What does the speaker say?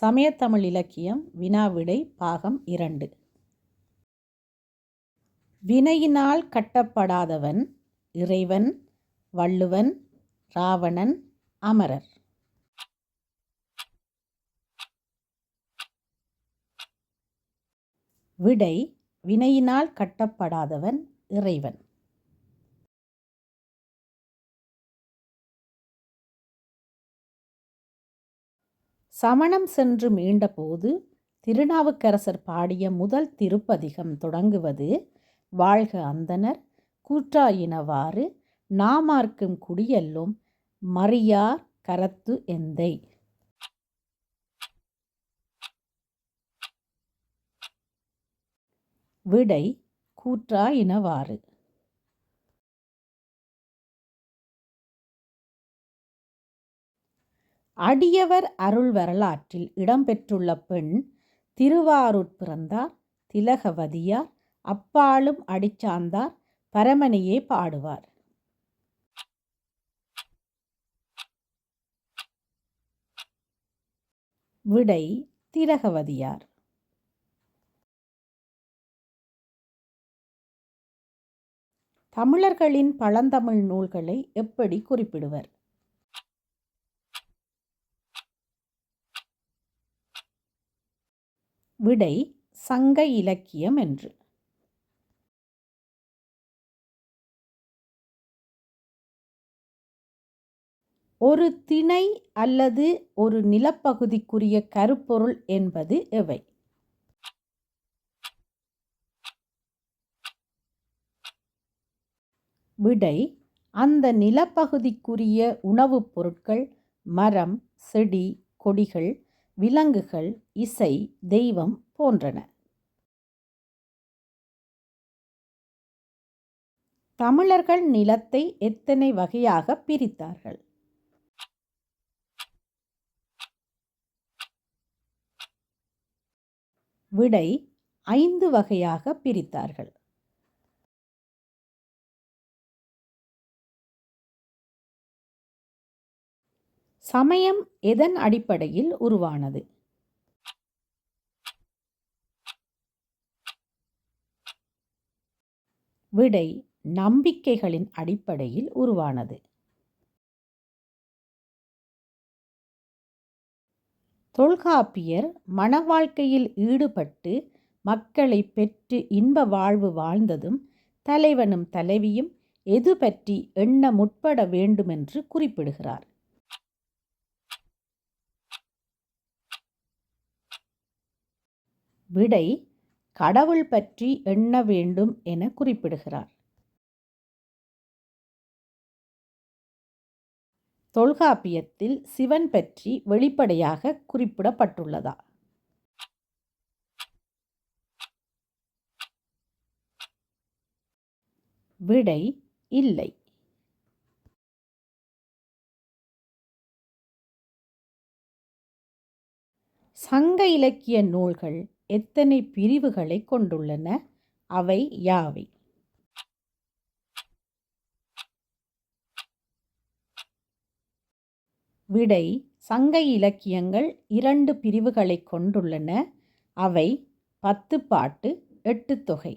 சமயத்தமிழ் இலக்கியம் வினாவிடை பாகம் இரண்டு. வினையினால் கட்டப்படாதவன் இறைவன் வள்ளுவன் ராவணன் அமரர். விடை வினையினால் கட்டப்படாதவன் இறைவன். சமணம் சென்று மீண்டபோது திருநாவுக்கரசர் பாடிய முதல் திருப்பதிகம் தொடங்குவது வாழ்க அந்தனர் கூற்றாயினவாறு நாமார்க்கும் குடியெல்லும் மறியார் கரத்து எந்தை. விடை கூற்றாயினவாறு. அடியவர் அருள் வரலாற்றில் இடம்பெற்றுள்ள பெண் திருவாரூர் பிறந்தார் திலகவதியார் அப்பாலும் அடிச்சார்ந்தார் பரமனையே பாடுவார். விடை திலகவதியார். தமிழர்களின் பழந்தமிழ் நூல்களை எப்படி குறிப்பிடுவர்? விடை சங்க இலக்கியம் என்று. ஒரு திணை அல்லது ஒரு நிலப்பகுதிக்குரிய கருப்பொருள் என்பது எவை? விடை அந்த நிலப்பகுதிக்குரிய உணவுப் பொருட்கள் மரம் செடி கொடிகள் விலங்குகள் இசை தெய்வம் போன்றன. தமிழர்கள் நிலத்தை எத்தனை வகையாக பிரித்தார்கள்? விடை ஐந்து வகையாக பிரித்தார்கள். சமயம் எதன் அடிப்படையில் உருவானது? விடை நம்பிக்கைகளின் அடிப்படையில் உருவானது. தொல்காப்பியர் மன வாழ்க்கையில் ஈடுபட்டு மக்களை பெற்று இன்ப வாழ்வு வாழ்ந்ததும் தலைவனும் தலைவியும் எது பற்றி எண்ண முற்பட வேண்டுமென்று குறிப்பிடுகிறார். விடை கடவுள் பற்றி எண்ண வேண்டும் என குறிப்பிடுகிறார். தொல்காப்பியத்தில் சிவன் பற்றி வெளிப்படையாக குறிப்பிடப்பட்டுள்ளதா? விடை இல்லை. சங்க இலக்கிய நூல்கள் எத்தனை பிரிவுகளை கொண்டுள்ளன? அவை யாவை? விடை சங்க இலக்கியங்கள் இரண்டு பிரிவுகளை கொண்டுள்ளன. அவை பத்து பாட்டு எட்டு தொகை.